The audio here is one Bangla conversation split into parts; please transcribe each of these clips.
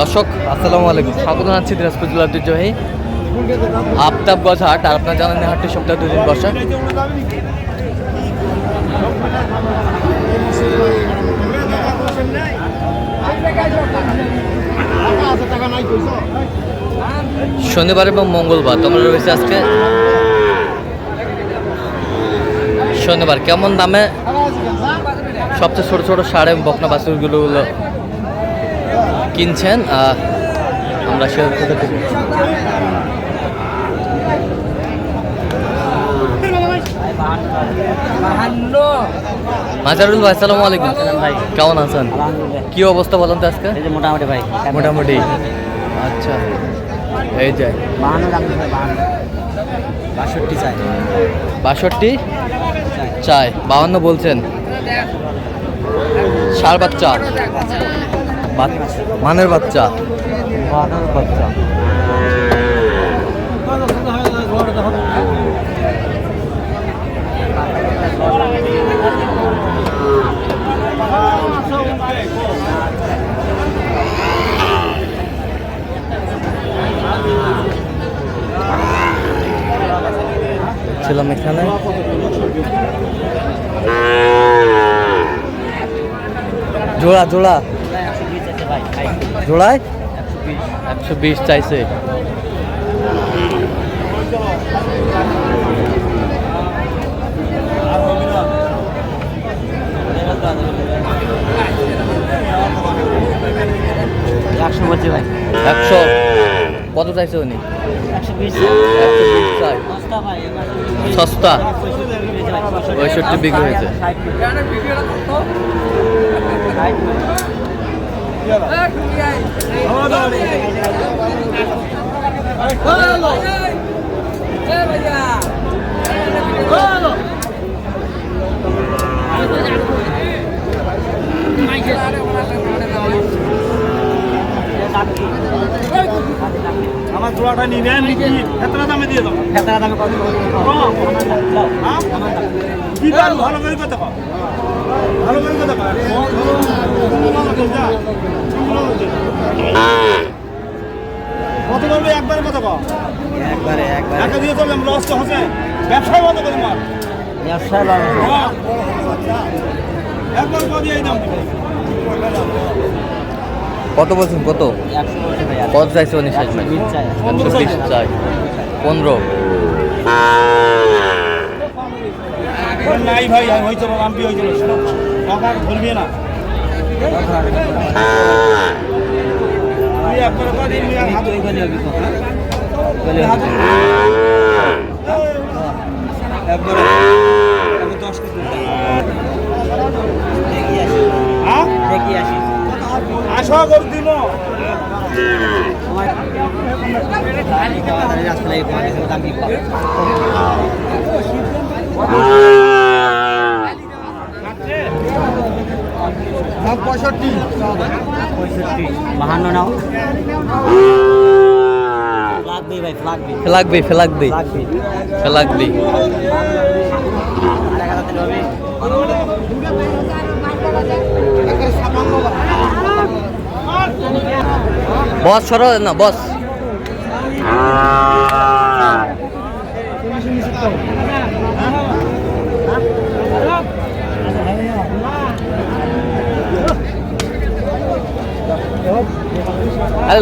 দর্শক, আসসালামু আলাইকুম। স্বাগত জানাচ্ছি দিনাজপুর জেলার ঐতিহ্যবাহী আফতাবগঞ্জ হাট, আর আপনার জানেন হাটটি সপ্তাহে দুদিন বসে। শনিবার এবং মঙ্গলবার, তোমরা রয়েছে আজকে। শনিবার, কেমন দামে? সবচেয়ে ছোট ছোট সাড়ে বকনা বাছুরগুলো কিনছেন আমরা সে মাজারুল ভাই আসসালামু আলাইকুম। ভাই। কেমন আছেন? কি অবস্থা বলেন তো আজকে? এই যে মোটামুটি ভাই। মোটামুটি। আচ্ছা। এই যে। বাষট্টি চাই। বাষট্টি? চাই। বাহান্ন বলছেন। ষাট বাচ্চা বাচ- মানের বাচ্চা বাহান্ন বাচ্চা ছিলাম এখানে জোড়া জোড়া জোড়ায়? একশো বিশ একশো বিশ চাইছে। একশো বলছি ভাই। একশো। কত চাইছে উনি? একশো বিশ। একশো বিশ চাই সস্তা। ভাই সস্তা পঁয়ষট্টি বিক্রি হয়েছে। আমার জোড়াটা নিবেন বিক্রি এতটা দামে দিয়ে দেবো খেতার দামে কত হ্যাঁ? কি দাম? ভালো করে কথা। ভালো করে কথা কও। যা। কত বলবে একবারে কথা কও একবারে একবারে একটা দিয়ে চললাম লস তো হচ্ছে ব্যবসায় বন্ধ করে মার ব্যবসায় লাভ আছে। একবার কদিয়ে এই দাম দিবে কত বলছেন কত কত চাইছে উনি শেষ চাই একশো বিশ চাই পনেরো নাই ভাই হয়েছিল না, আমি কেজি দেখি আসি হ্যাঁ দেখি আসি আশা কর দিন আসলে এই পাঁচ দাম কি পাবো পঁয়ষট্টি। পঁয়ষট্টি। বাহান্ন নাও। লাগবে লাগবে লাগবে বস সরো না বস। ভাই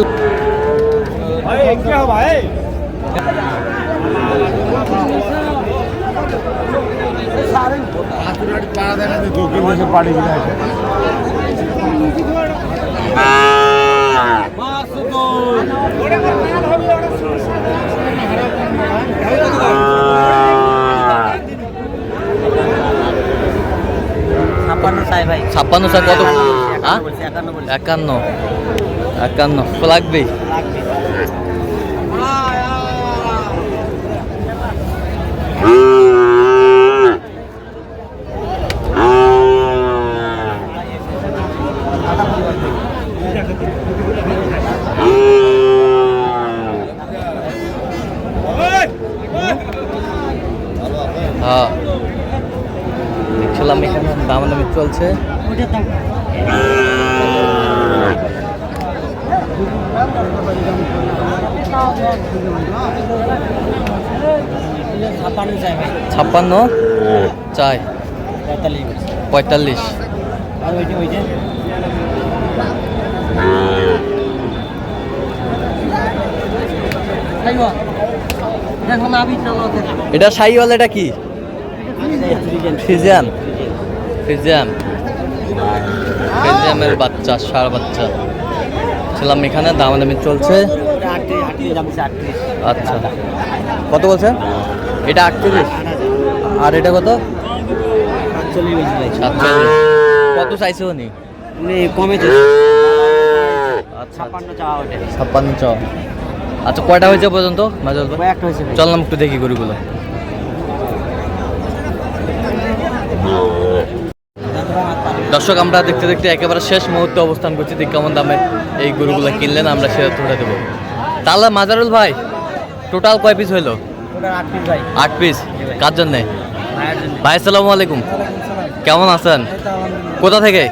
ছাপ্পান্ন চাই ভাই। ছাপ্পান্ন স্যার কত? একান্ন। হ্যাঁ? একান্ন। লাগবে লাগবে হ্যাঁ দেখছিলাম এখানে দামাদামি চলছে ওইটার দাম ছাপ্পান্ন চাই। পঁয়তাল্লিশ। এটা সাইওয়াল এটা কি? ফিজিয়ান ফিজিয়াম ফিজিয়ামের বাচ্চা সার বাচ্চা। ছিলাম এখানে দামাদামি চলছে। আচ্ছা। কত বলছেন এটা আটত্রিশ আর এটা কত? কত চাইছে উনি? কমেছে আচ্ছা। ছাপ্পান্ন চাওয়া আচ্ছা কয়টা হয়েছে পর্যন্ত? চললাম একটু দেখি গরুগুলো। দর্শক আমরা দেখতে দেখতে একেবারে শেষ মুহূর্তে অবস্থান করছি। দেখি কেমন দামে এই গরুগুলো কিনলেন আমরা সেটা তুলে দেবো। তাহলে মাজারুল ভাই টোটাল কয় পিস হইল? আট পিস কার জন্যে? ভাই আসসালামু আলাইকুম। কেমন আছেন? কোথা থেকে?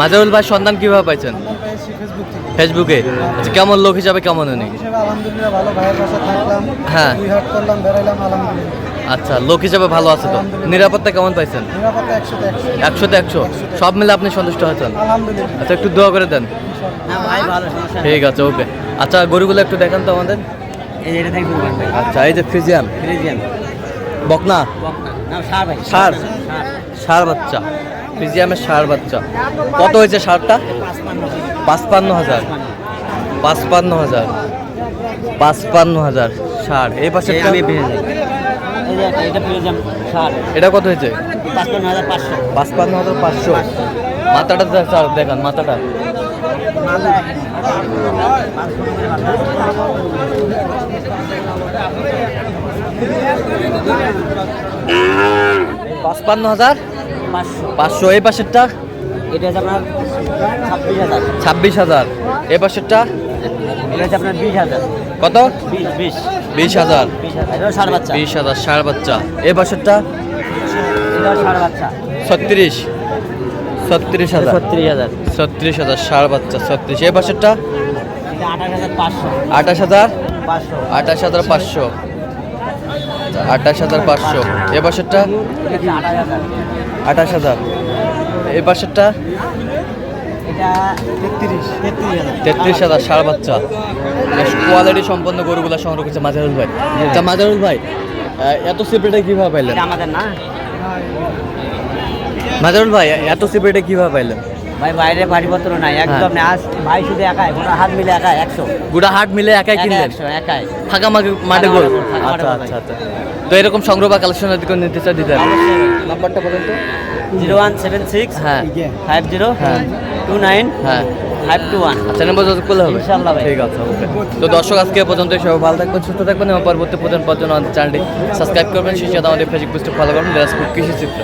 মাজারুল ভাই সন্ধান কীভাবে পাইছেন? ফেসবুকে আচ্ছা কেমন লোক হিসাবে কেমন উনি? হ্যাঁ। আচ্ছা লোক হিসাবে ভালো আছে তো? নিরাপত্তা কেমন পাইছেন? একশোতে একশো। সব মিলে আপনি সন্তুষ্ট হয়েছেন? আচ্ছা একটু দোয়া করে দেন। হ্যাঁ। ঠিক আছে ওকে। আচ্ছা গরুগুলো একটু দেখান তো আমাদের। আচ্ছা এই যে ফ্রিজিয়ান। ফ্রিজিয়ান। বকনা? সার সার? বাচ্চা। ফ্রিজিয়ামের সার বাচ্চা। কত হয়েছে সারটা? পাঁচপান্ন হাজার। পাঁচপান্ন হাজার। পাঁচপান্ন হাজার সার। এই পাশে আমি এটা- কত হয়েছে? পাঁচপান্ন হাজার পাঁচশো। মাথাটা স্যার দেখান মাথাটা। পাঁচপান্ন হাজার পাঁচশো। এই পাশেরটা? এটা হচ্ছে আপনার ছাব্বিশ হাজার। ছাব্বিশ হাজার। এই পাশেরটা? এটা হচ্ছে আপনার বিশ হাজার। কত? বিশ বিশ। বিশ হাজার। বিশ হাজার সার বাচ্চা। সার বাচ্চা। ছত্রিশ। ছত্রিশ হাজার। ছত্রিশ হাজার। ছত্রিশ হাজার ষাঁড় বাচ্চা ছত্রিশ। পাশেরটা? এটা আঠাশ হাজার আঠাশ হাজার? পাঁচশো। আঠাশ হাজার পাঁচশো। এ এটা আঠাশ হাজার। এ এটা তেত্রিশ। হাজার ষাঁড় বাচ্চা বেশ কোয়ালিটি সম্পন্ন গরুগুলা সংগ্রহ করছে মাজারুল ভাই। আচ্ছা মাজারুল ভাই এত সিপ্রেটে কীভাবে পাইলেন? আমাদের না। মাজারুল ভাই এত সিপ্রেটে কীভাবে পাইলেন? ভাই বাইরে বাড়িপত্র নাই। একদম আজ ভাই শুধু একাই গোটা হাত মিলে একাই একশো। গুড়া হাট মিলে একাই কিনলেন? একশো একাই। ফাঁকা মাঠে মাঠে গোল আচ্ছা আচ্ছা আচ্ছা। তো এরকম সংগ্রহ বা কালেকশন যদি কেউ নিতে চায় দিতে হবে? নাম্বারটা বলেন তো। জিরো ওয়ান সেভেন সিক্স হ্যাঁ। Five zero. হ্যাঁ। টু নাইন হ্যাঁ। ফাইভ টু ওয়ান আচ্ছা নম্বর যোগাযোগ করলে হবে। ইনশাআল্লাহ ঠিক আছে ওকে। তো দর্শক আজকে পর্যন্ত সব ভালো থাকবেন সুস্থ থাকবেন এবং পরবর্তী পর্যন্ত আমাদের চ্যানেলটি সাবস্ক্রাইব করবেন। সেই সাথে আমাদের ফেসবুক পেজটি ফলো করবেন। দিনাজপুর কৃষি চিত্র।